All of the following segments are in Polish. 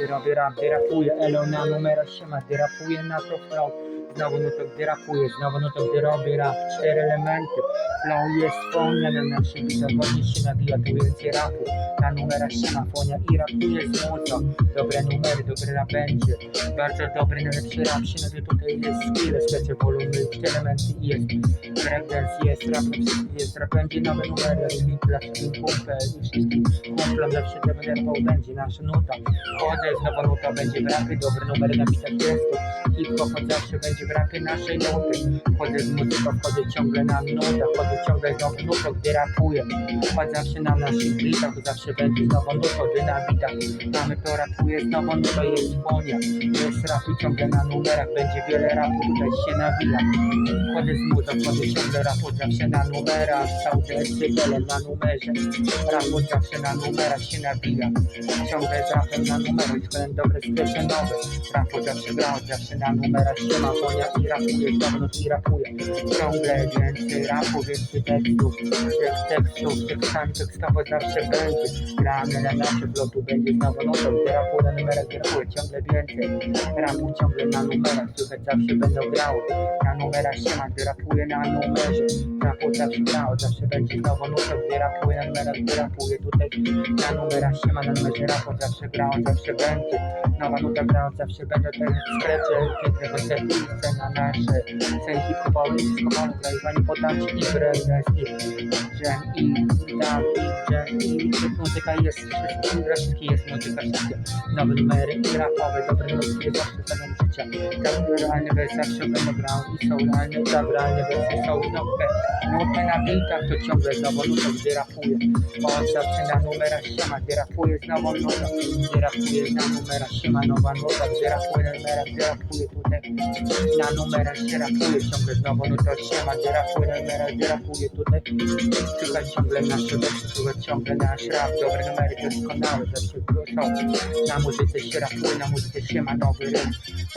Robię rap, gdy rapuję, elo na numerach siema, gdy rapuję na to flow. Znowu no to gdy rapuję, znowu no to gdy robię rap, cztery elementy. Flow jest fonia na naszym widowni się nabija, tu więcej rapu. Na numerach siema, fonia i rapuje z mocą. Dobre numery, dobry rap będzie. Bardzo dobry, najlepszy rap się nabija, tutaj jest skill, słuchajcie, wolumy, elementy jest. Breakdance jest, rap jest, rap będzie nowe numery, dla wszystkich kumpel i wszystkim kumplom, dla wszystkich denerwał będzie nasza nuta. Chodzę, znowu nuta będzie w rapy, dobre numery na bitach jest. Hip-hop od zawsze będzie w naszej nuty. Chodzę z muzyką, chodzę ciągle na nutach, chodzę ciągle znowu nutą, gdy rapuję. Chodzę zawsze na naszych bitach, zawsze będzie znowu nutą, gdy na bitach. Mamy to rapuje, znowu nuta jest fonia. Jest rap i ciągle na numerach, będzie wiele rapu, tutaj się nawija. Chodzę z muzą, chodzę ciągle rapu, zawsze na numerach. Cały decybele na numerze. Rapu zawsze na numerach się nawija. Ciągle z rapem na numerach, szkolem dobre sklepy nowe. Rapu zawsze grał, zawsze na numerach się ma konia i rapuje, znowu i rapuje. Ciągle więcej rapu, więcej tekstów. Tekst, tekstów, tekstami tekstowo zawsze będzie. Gramy na nasze bloku, będzie znowu no to, gdy rapu na numerach, gdy rapuje, ciągle więcej. Rapu ciągle na numerach, słychać zawsze będą grały. Na numerach się ma, gdy rapuje na numerze. Rapu zawsze grał, zawsze będzie znowu no to, gdy rapuje na numerach, gdy rapuje tutaj. Na numerach się ma, na numerze rapu zawsze grał, zawsze będzie. Nowa nuta grał, zawsze będę te skrecie, piękne koncerty i scena nasze. Sceny hip-hopowe, wszystko grajwanie podaci i breakdance i jam i tam i jam i muzyka jest, wszystkim wszystkie jest muzyka, wszystkie nowe numery i rapowe, dobre muzyki zawsze za mną życia. Tak realne wersje zawsze będę grał i są realne, realne wersje są nowe. Nuty na bitach to ciągle znowu nutą, gdy rapuję. On zawsze na numerach siema, gdy rapuję znowu nutą, gdy rapuję na numerach siema, nowa nuta, gdy rapuję numerach, gdy rapuję tutaj. Na numerach się rapuje, ciągle znowu nutą siema, gdy rapuję na numerach, gdy rapuję tutaj. Słychać ciągle nasze wersy, słychać ciągle nasz rap, dobre numery doskonałe, zawsze są. Na muzyce się rapuje, na muzyce się ma nowy rym.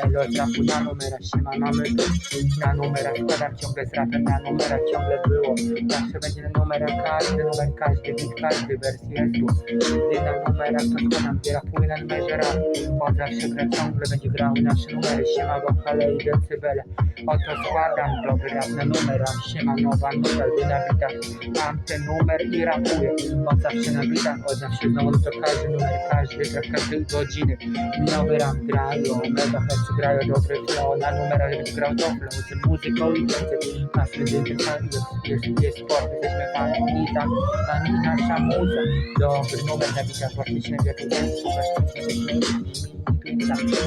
Elo z rapu na numerach się ma, mamy. Na numerach składam ciągle z rapem, na numerach ciągle było. Zawsze będzie na numerach każdy numer, każdy bit, każdy wers jest tu. Gdy na numerach to składam, gdy rapuję na numerze rap. On zawsze gra ciągle, będzie grał nasze numery, siema wokale i decybele. Oto składam dobry rap na numerach, siema nowa na bitach mam ten numer i rapuję. On zawsze na bitach, on zawsze znowu to każdy numer, każdy gra każdej godziny. Nowy rap grają, mega hercy grają dobre flow, na numerach będzie grał do flow, z muzyką i więcej. Nasz jedyny fan jest, jest, sport, jesteśmy fanami i tak, nami nasza muza. Dobry numer na bitach, właśnie jak jest, słuchasz, Pinapit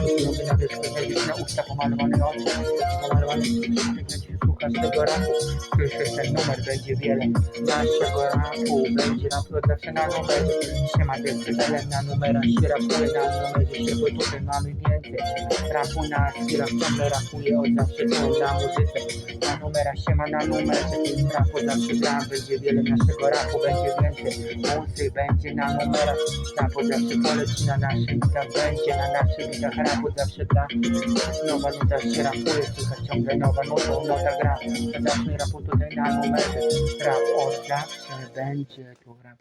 ko tego rapu, słyszysz ten numer, będzie wiele. Naszego rapu, będzie to zawsze na numerze, siema decybele na numerach, się rapuje na numerze, się tutaj mamy więcej, rapu na chwilach, ciągle rapuje od zawsze są na muzyce, na numerach, siema na numerze, rapu zawsze gram, będzie wiele. Naszego rapu, będzie więcej, muzy będzie na numerach, rapu zawsze poleci na naszych bitach, będzie na naszych bitach, rapu zawsze gra, nowa nuta się rapuje, słychać ciągle nowa nuta, nota gra, zacznij rapu tutaj na numerze, rap od zawsze będzie tu rap.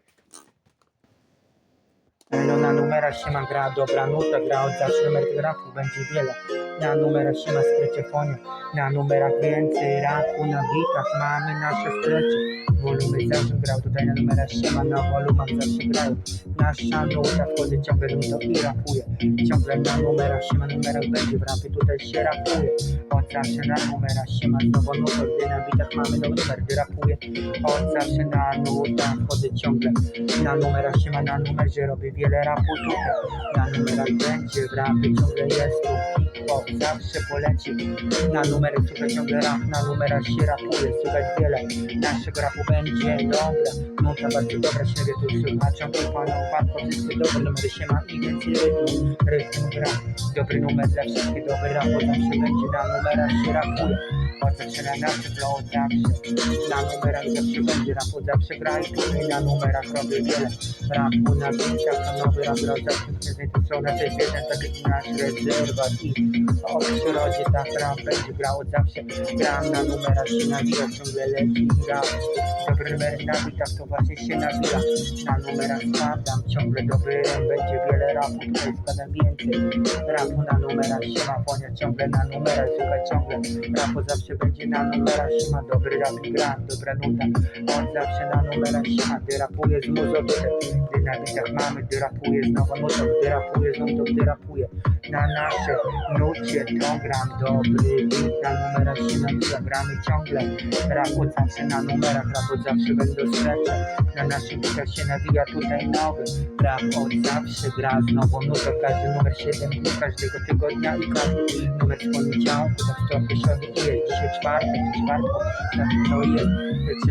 No na numerach się ma gra, dobra nuta, gra od zawsze numer tych rapu będzie wiele. Na numerach się ma skreciofonia, na numerach więcej rapu, na bitach mamy nasze skrecie. Wolumy zawsze grał, tutaj na numerach się ma, na wolumach zawsze grają. Nasza nuta wchodzi ciągle nutą i rapuje. Ciągle na numerach się ma, numerach będzie w rapie, tutaj się rapuje. Od zawsze na numerach się ma, znowu nutą, gdy na bitach mamy nowy numer, gdy rapuje. Od zawsze na nutach wchodzę ciągle. Na numerach się ma, na numerze robię wiele rapu tutaj. Na numerach będzie w rapie, ciągle jest tu hip-hop, zawsze poleci. Na numery słychać ciągle rap, na numerach się rapuje, słychać wiele. Naszego rapu będzie dobra. Nuta bardzo dobra, siebie tu słychać, ciągle paną, warto wszystkie dobre numery się ma i więcej rytmu, rytm gra. Dobry numer dla wszystkich, dobry rap, bo zawsze będzie na numerach się rapuje. Od zawsze na nasze flow, zawsze. Na numerach zawsze będzie rap, od zawsze gra i tutaj na numerach robię wiele. Rapu na bitach, to nowy rap, rap zawsze to są nasze jeden, tak jak nasz rezerwat i to od przyrodzie tak rap będzie grał od zawsze Gram na numerach się nawija, ciągle leci gra. Dobry numer nabita, to właśnie się nawija Na numerach spadam, ciągle dobry Będzie wiele rapu, tutaj składam więcej Rapu na numerach. Się ma ponieważ ciągle na numerach Słuchaj ciągle, rapu zawsze będzie na numerach się ma Dobry rap i gra, dobra nuta. On zawsze na numerach się ma, gdy rapuje z muzą Gdy na bitach mamy, gdy rapuje znowu nutą Gdy rapuje z nutą, gdy rapuje na nasze nucie To gram dobry na numerach się nawija Gramy ciągle, od zawsze na numerach od zawsze będą strecze Na naszych bitach się nawija tutaj nowy. Rap od zawsze gra znowu nutę Każdy numer 7 dni, każdego tygodnia i każdy numer z poniedziałku. Tak to środek jest, dzisiaj czwartek, czwartku Tak to jest,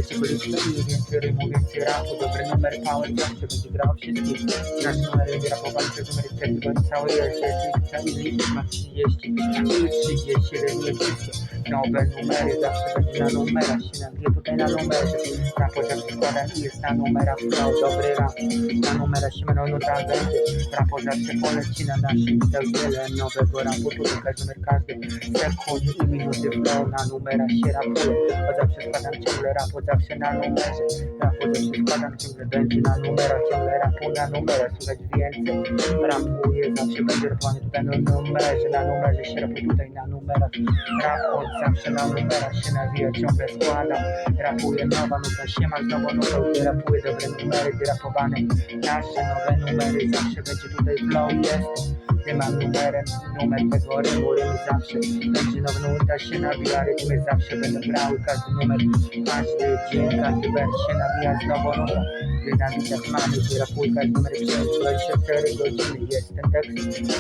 3 lipca i więcej rymu, więcej rapu. Dobry numer power zawsze będzie grał wszystkich. Nasz numer jest rapowany przez numer 4 Tygodni cały jest, jest lipca i lipiec ma 30 i 31 jest wszystkie Nowe numery, zawsze będzie na numerach się nabije tutaj na numerze Rapo zawsze składam i jest na numerach flow Dobry rap, na numerach się będą no tak będzie Rapo zawsze poleci na naszych bitach wiele nowego rapu. Tutaj każdy numer, każdy sekundy i minuty flow Na numerach się rapuje, bo zawsze składam ciągle Zawsze na numerze, rapu zawsze składam ciągle będzie na numerach Ciągle rapu na numerach, słuchać więcej Rapuję, zawsze będzie rapowany tutaj na numerze. Na numerze się tutaj na numerach Rap od zawsze na numerach się nawija, ciągle składam Rapuję nowa nuta, siema znowu nutą Gdy rapuję dobre numery, gdy rapowane Nasze nowe numery, zawsze będzie tutaj flow jest Gdy mam numerem, numer tego rymu, rym zawsze. Będzie nowa nuta, się nawija, rytmy zawsze będą grały Każdy numer, każdy dzień, każdy wers się nawija znowu nuta Gdy na bitach mamy, gdy rapuję każdy numer przez 24 godziny. Jest ten tekst,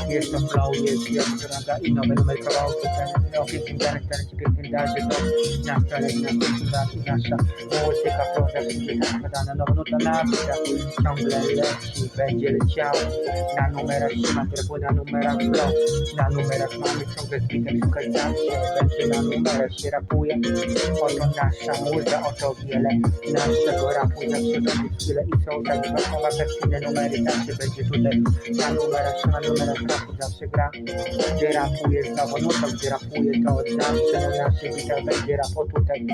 jest to flow, jest droga i nowe numer kawałki Ten opieki danych, ten ci piękny darzy Nasz talent, nasz kultura i nasza muzyka To zawsze jest zakładana, nowa nuta na bitach Ciągle leci, będzie leciało. Na numerach się ma, terpu na numerach flow Na numerach mamy ciągle zbitek, szukać zawsze Będzie na numerach się rapuje. Oto nasza muza, oto wiele Naszego rapu. Zawsze będzie chwile I są tak dwa perfidne numery. Zawsze będzie tutaj na numerach się na numerach rapu. Zawsze gra Gdy rapuje znowu nutą, gdy rapuje to od zawsze Na naszych bitach będzie rapo tutaj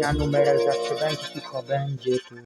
Na numerach zawsze będzie, tylko będzie tu